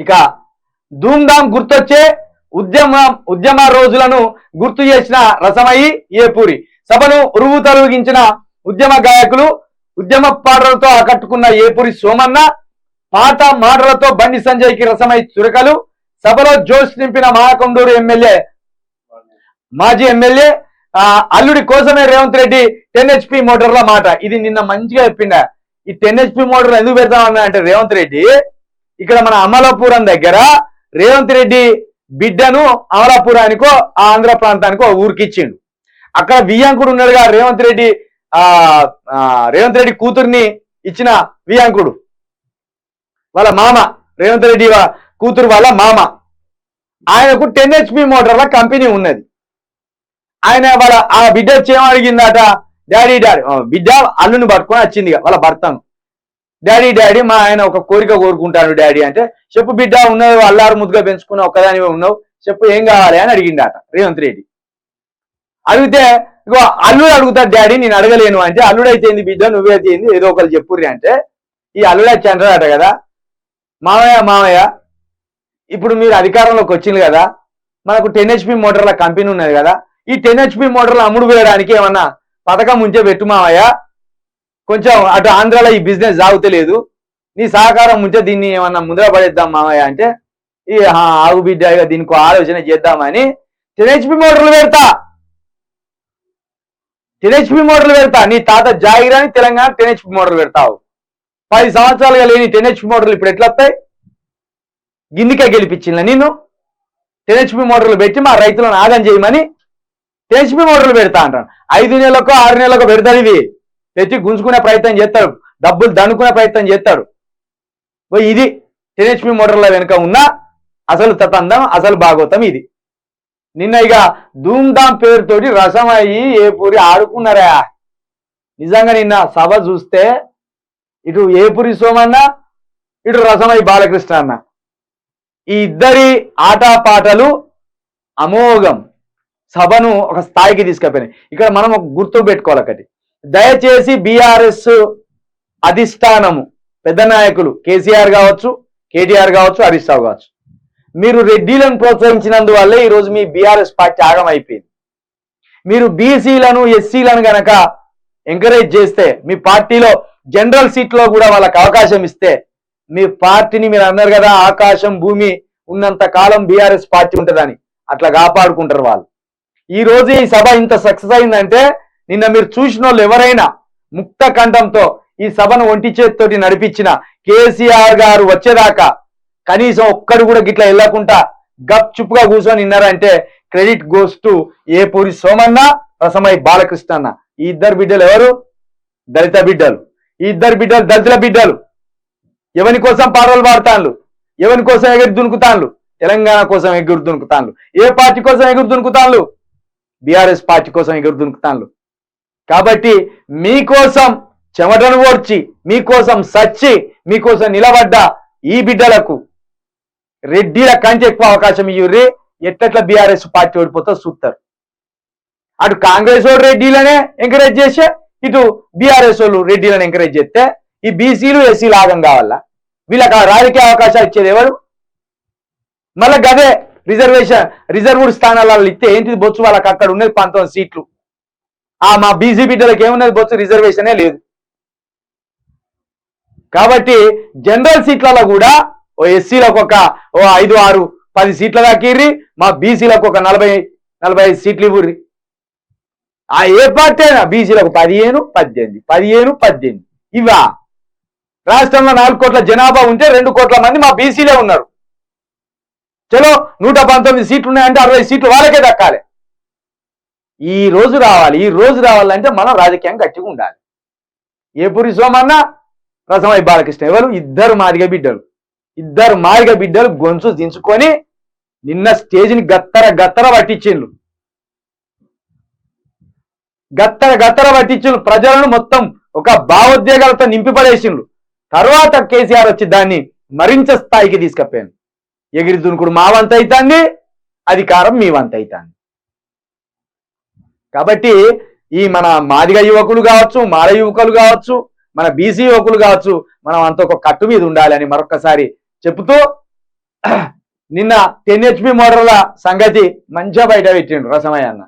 ఇక ధూమ్ధామ్ గుర్తొచ్చే ఉద్యమ ఉద్యమ రోజులను గుర్తు చేసిన రసమయి ఏపూరి సభను ఉరువు తొలగించిన ఉద్యమ గాయకులు ఉద్యమ పాటలతో ఆకట్టుకున్న ఏపూరి సోమన్న పాట మాటలతో బండి సంజయ్కి రసమై చురకలు సభలో జోష్ నింపిన మహాకొండూరు ఎమ్మెల్యే మాజీ ఎమ్మెల్యే అల్లుడి కోసమే రేవంత్ రెడ్డి టెన్ హెచ్పి మోటార్ల మాట. ఇది నిన్న మంచిగా చెప్పిండ. ఈ టెన్ హెచ్పి మోటార్లు ఎందుకు పెడతామన్నా అంటే రేవంత్ రెడ్డి ఇక్కడ మన అమలాపురం దగ్గర రేవంత్ రెడ్డి బిడ్డను అమలాపురానికో ఆ ఆంధ్ర ప్రాంతానికో ఊరికి ఇచ్చిండు అక్కడ వియాంకుడు ఉన్నాడుగా రేవంత్ రెడ్డి ఆ రేవంత్ రెడ్డి కూతుర్ని ఇచ్చిన వియాంకుడు వాళ్ళ మామ రేవంత్ రెడ్డి కూతురు వాళ్ళ మామ. ఆయనకు టెన్ హెచ్పి మోటార్ల కంపెనీ ఉన్నది. ఆయన వాళ్ళ ఆ బిడ్డ వచ్చి అడిగిందట డాడీ డాడీ బిడ్డ అల్లుని పట్టుకొని వచ్చింది ఇక వాళ్ళ భర్తను. డాడీ డాడీ మా ఆయన ఒక కోరిక కోరుకుంటాను డాడీ అంటే చెప్పు బిడ్డ ఉన్నది అల్లారు ముద్దుగా పెంచుకున్నావు ఒక్కదాని ఉన్నావు చెప్పు ఏం కావాలి అని అడిగిండట రేవంత్ రెడ్డి. అడిగితే ఇగో అల్లుడు అడుగుతాడు డాడీ నేను అడగలేను అంటే అల్లుడు అయితేంది బిడ్డ నువ్వైతే ఏంది ఏదో ఒకరు చెప్పుర్రి అంటే ఈ అల్లుడు వచ్చి కదా మామయ్య మామయ్య ఇప్పుడు మీరు అధికారంలోకి వచ్చింది కదా మనకు టెన్ హెచ్పి మోటార్ల కంపెనీ ఉన్నది కదా ఈ టెన్ హెచ్పి మోటార్లు అమ్ముడు పోయడానికి ఏమన్నా పథకం ఉంచే పెట్టు మామయ్య కొంచెం అటు ఆంధ్రాలో ఈ బిజినెస్ సాగుతలేదు. నీ సహకారం ఉంటే దీన్ని ఏమన్నా ముందర పడేద్దాం మామయ్య అంటే ఈ ఆ, ఆగు బిడ్డ దీనికి ఆలోచన చేద్దామని టెన్ హెచ్పి మోటార్లు పెడతా. టెన్ హెచ్పి మోటార్లు పెడతా. నీ తాత జాగిరాని తెలంగాణ టెన్ హెచ్పి మోటార్లు పెడతావు. పది సంవత్సరాలుగా లేని టెన్ హెచ్పి మోటార్లు ఇప్పుడు ఎట్లా వస్తాయి గిన్నికే గెలిపించిందా నేను టెన్ హెచ్పి మోటార్లు పెట్టి మా రైతులను ఆగం చేయమని టెన్ హెచ్పి మోటార్లు పెడతా అంటాను. ఐదు నెలలకు ఆరు నెలలకు పెడతాను ఇవి. తెచ్చి గుంజుకునే ప్రయత్నం చేస్తాడు. డబ్బులు దండుకునే ప్రయత్నం చేస్తాడు. ఇది టెన్హెచ్పి మోటార్ల వెనుక ఉన్న అసలు తతందం అసలు భాగవతం ఇది. నిన్న ఇక ధూమ్ధామ్ పేరుతోటి రసం అయ్యి ఏపూరి ఆడుకున్నారా? నిజంగా నిన్న సభ చూస్తే ఇటు ఏపూరి సోమన్న ఇటు రసమయ్య బాలకృష్ణ అన్న. ఈ ఇద్దరి ఆటపాటలు అమోఘం. సభను ఒక స్థాయికి తీసుకుపోయినాయి ఇక్కడ మనం ఒక గుర్తు పెట్టుకోవాలి ఒకటి. దయచేసి బీఆర్ఎస్ అధిష్టానము పెద్ద నాయకులు కేసీఆర్ కావచ్చు కేటీఆర్ కావచ్చు హరీష్ రావు కావచ్చు. మీరు రెడ్డిలను ప్రోత్సహించినందువల్లే ఈరోజు మీ బీఆర్ఎస్ పార్టీ ఆగం అయిపోయింది మీరు బీసీలను ఎస్సీలను గనక ఎంకరేజ్ చేస్తే మీ పార్టీలో జనరల్ సీట్లో కూడా వాళ్ళకి అవకాశం ఇస్తే మీ పార్టీని మీరు అన్నారు కదా ఆకాశం భూమి ఉన్నంత కాలం బీఆర్ఎస్ పార్టీ ఉంటుందని. అట్లా కాపాడుకుంటారు వాళ్ళు. ఈ రోజు ఈ సభ ఇంత సక్సెస్ అయిందంటే నిన్న మీరు చూసిన వాళ్ళు ఎవరైనా ముక్త కంఠంతో ఈ సభను ఒంటి చేతితోటి నడిపించిన కేసీఆర్ గారు వచ్చేదాకా కనీసం ఒక్కడు కూడా గిట్లా వెళ్ళకుండా గప్ చుప్పుగా కూర్చొని విన్నారంటే credit goes to Epuri Somanna Rasamayi Balakrishna అన్న ఈ ఇద్దరు బిడ్డలు ఎవరు? దళిత బిడ్డలు. ఈ ఇద్దరు బిడ్డలు దళితుల బిడ్డలు. ఎవరి కోసం పాటలు పాడతాన్లు ఎవరి కోసం ఎగురు దునుకుతాన్లు తెలంగాణ కోసం ఎగురు దునుకుతాన్లు ఏ పార్టీ కోసం ఎగురు దునుకుతాన్లు బీఆర్ఎస్ పార్టీ కోసం ఎగురు దునుకుతాన్లు కాబట్టి మీకోసం చెమటను ఓడ్చి మీకోసం సచ్చి మీకోసం నిలబడ్డ ఈ బిడ్డలకు రెడ్డిల కంటే ఎక్కువ అవకాశం ఇవ్వరి ఎట్లట్లా బీఆర్ఎస్ పార్టీ ఓడిపోతా చూస్తారు అటు కాంగ్రెస్ వాళ్ళు రెడ్డిలనే ఎంకరేజ్ చేస్తే ఇటు బీఆర్ఎస్ వాళ్ళు రెడ్డిలను ఎంకరేజ్ చేస్తే ఈ బీసీలు ఎస్సీలు ఆగం కావాలా? వీళ్ళకి ఆ రాజకీయ అవకాశాలు ఇచ్చేది ఎవరు? మళ్ళా గదే రిజర్వేషన్ రిజర్వ్డ్ స్థానాలలో ఇస్తే ఏంటిది బొచ్చు వాళ్ళకి అక్కడ ఉన్నది పంతొమ్మిది సీట్లు? ఆ మా బీసీ బిడ్డలకు ఏమున్నది బొచ్చు? రిజర్వేషనే లేదు. కాబట్టి జనరల్ సీట్లలో కూడా ఓ ఎస్సీలకు ఒక ఓ ఐదు ఆరు పది సీట్ల దాకిర్రి మా బీసీలకు ఒక నలభై నలభై ఐదు సీట్లు ఇవ్వర్రి. ఆ ఏ పార్టీ అయినా బీసీలకు పదిహేను పద్దెనిమిది పదిహేను పద్దెనిమిది. ఇవా రాష్ట్రంలో నాలుగు కోట్ల జనాభా ఉంటే రెండు కోట్ల మంది మా బీసీలే ఉన్నారు. చలో నూట పంతొమ్మిది సీట్లు ఉన్నాయంటే అరవై సీట్లు వాళ్ళకే దక్కాలి. ఈ రోజు రావాలి ఈ రోజు రావాలంటే మనం రాజకీయం గట్టిగా ఉండాలి. ఏ పురి సోమన్న? రసమై బాలకృష్ణ. ఎవరు? ఇద్దరు మాదిగ బిడ్డలు. ఇద్దరు మాదిగ బిడ్డలు గొంతు దించుకొని నిన్న స్టేజ్ని గత్తర గత్తర పట్టించిండ్రు. గత్తర గత్తర పట్టించిండ్రు. ప్రజలను మొత్తం ఒక భావోద్వేగాలతో నింపి పడేసిండ్రు. తర్వాత కేసీఆర్ వచ్చి దాన్ని మరింత స్థాయికి తీసుకపోయాను ఎగిరి దునుకుడు మా వంత అవుతుంది అధికారం మీ వంత అవుతుంది కాబట్టి ఈ మన మాదిగ యువకులు కావచ్చు మాల యువకులు కావచ్చు మన బీసీ యువకులు కావచ్చు మనం అంత ఒక కట్టు మీద ఉండాలని మరొకసారి చెబుతూ నిన్న టెన్ హెచ్పి మోటార్ల సంగతి మంచిగా బయట పెట్టిండు రసమయ్య అన్న.